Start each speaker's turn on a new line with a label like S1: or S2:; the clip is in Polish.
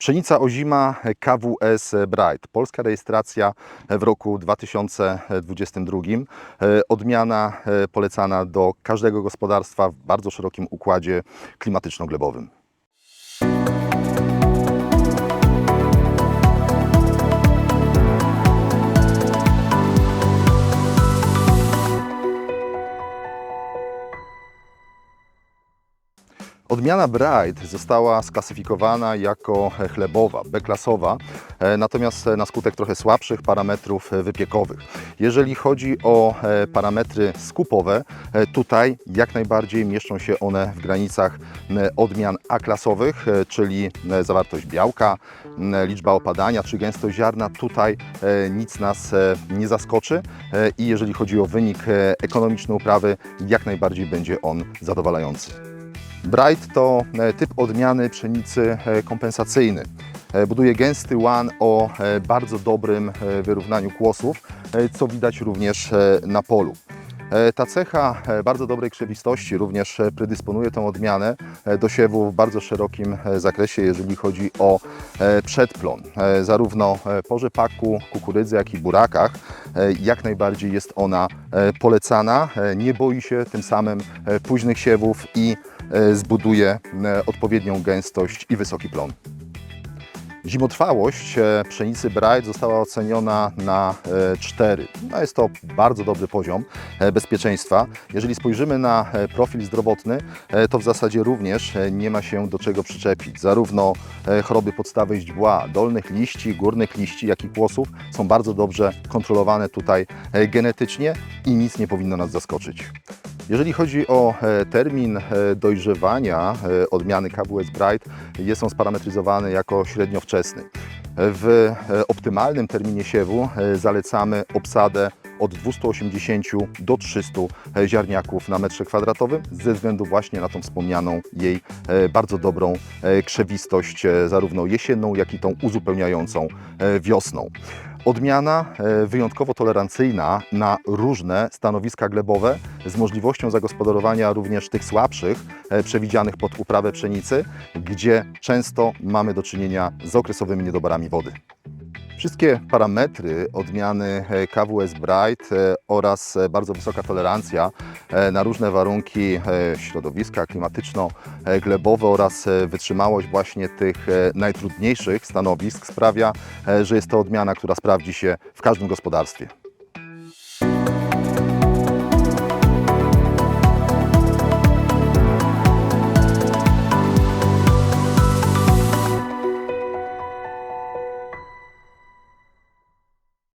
S1: Pszenica ozima KWS Bright. Polska rejestracja w roku 2022. E, Odmiana e, polecana do każdego gospodarstwa w bardzo szerokim układzie klimatyczno-glebowym. Odmiana Bright została sklasyfikowana jako chlebowa, B-klasowa, e, natomiast na skutek trochę słabszych parametrów wypiekowych. Jeżeli chodzi o e, parametry skupowe, e, tutaj jak najbardziej mieszczą się one w granicach odmian A-klasowych, czyli zawartość białka, liczba opadania czy gęstość ziarna. Tutaj nic nas nie zaskoczy i jeżeli chodzi o wynik ekonomiczny uprawy, jak najbardziej będzie on zadowalający. Bright to e, typ odmiany pszenicy e, kompensacyjny. E, Buduje gęsty łan o bardzo dobrym wyrównaniu kłosów, co widać również na polu. Ta cecha bardzo dobrej krzewistości również predysponuje tą odmianę do siewu w bardzo szerokim zakresie, jeżeli chodzi o przedplon. Zarówno po rzepaku, kukurydzy, jak i burakach jak najbardziej jest ona polecana. Nie boi się tym samym późnych siewów i zbuduje e, odpowiednią gęstość i wysoki plon. Zimotrwałość e, pszenicy Bright została oceniona na e, 4. No jest to bardzo dobry poziom e, bezpieczeństwa. Jeżeli spojrzymy na e, profil zdrowotny, e, to w zasadzie również e, nie ma się do czego przyczepić. Zarówno e, choroby podstawy źdźbła, dolnych liści, górnych liści, jak i kłosów są bardzo dobrze kontrolowane tutaj e, genetycznie i nic nie powinno nas zaskoczyć. Jeżeli chodzi o e, termin e, dojrzewania e, odmiany KWS Bright, jest on sparametryzowany jako średnio wczesny. W optymalnym terminie siewu zalecamy obsadę od 280 do 300 ziarniaków na metrze kwadratowym ze względu właśnie na tą wspomnianą jej bardzo dobrą krzewistość zarówno jesienną, jak i tą uzupełniającą wiosną. Odmiana wyjątkowo tolerancyjna na różne stanowiska glebowe z możliwością zagospodarowania również tych słabszych e, przewidzianych pod uprawę pszenicy, gdzie często mamy do czynienia z okresowymi niedoborami wody. Wszystkie parametry odmiany e, KWS Bright e, oraz bardzo wysoka tolerancja na różne warunki środowiska klimatyczno-glebowe oraz wytrzymałość właśnie tych najtrudniejszych stanowisk sprawia, że jest to odmiana, która sprawdzi się w każdym gospodarstwie.